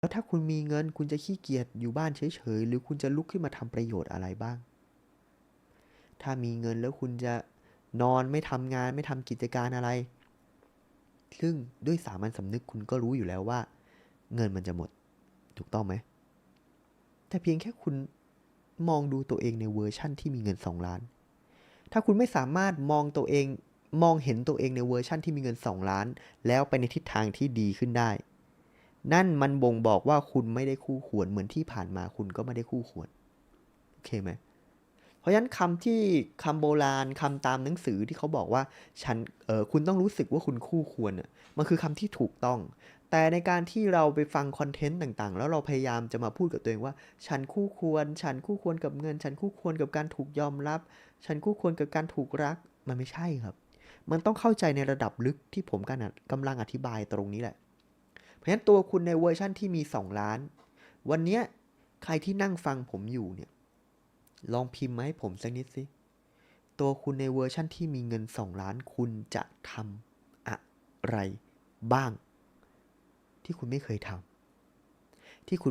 แล้วถ้าคุณมีเงินคุณจะขี้เกียจอยู่บ้านเฉยๆ หรือคุณจะลุกขึ้นมาทำประโยชน์อะไรบ้าง ถ้ามีเงินแล้วคุณจะนอนไม่ทำงานไม่ทำกิจการอะไร ซึ่งด้วยสามัญสำนึกคุณก็รู้อยู่แล้วว่า เงินมันจะหมด ถูกต้องไหม แต่เพียงแค่คุณมองดูตัวเองในเวอร์ชั่นที่มีเงินสองล้าน ถ้าคุณไม่สามารถมองตัวเองมองเห็นตัวเองในเวอร์ชั่นที่มีเงินสองล้าน แล้วไปในทิศทางที่ดีขึ้นได้ นั่นมันบ่งบอกว่าคุณไม่ได้คู่ควรเหมือนที่ผ่านมาคุณก็ไม่ได้คู่ควรโอเคไหมเพราะฉะนั้นคำที่คำโบราณคำตามหนังสือที่เขาบอกว่าฉันเออคุณต้องรู้สึกว่าคุณคู่ควรอะมันคือคำที่ถูกต้อง แต่ในการที่เราไปฟังคอนเทนต์ต่างๆ แล้วเราพยายามจะมาพูดกับตัวเองว่า ฉันคู่ควร ฉันคู่ควรกับเงิน ฉันคู่ควรกับการถูกยอมรับ ฉันคู่ควรกับการถูกรักมันไม่ใช่ครับ มันต้องเข้าใจในระดับลึกที่ผมกำลังอธิบายตรงนี้แหละ เพราะฉะนั้นตัวคุณในเวอร์ชั่นที่มี 2 ล้าน วันนี้ใครที่นั่งฟังผมอยู่เนี่ย ลองพิมพ์มาให้ผมสักนิดสิ ตัวคุณในเวอร์ชั่นที่มีเงิน 2 ล้าน คุณจะทำอะไรบ้าง ที่คุณไม่เคยทำที่คุณ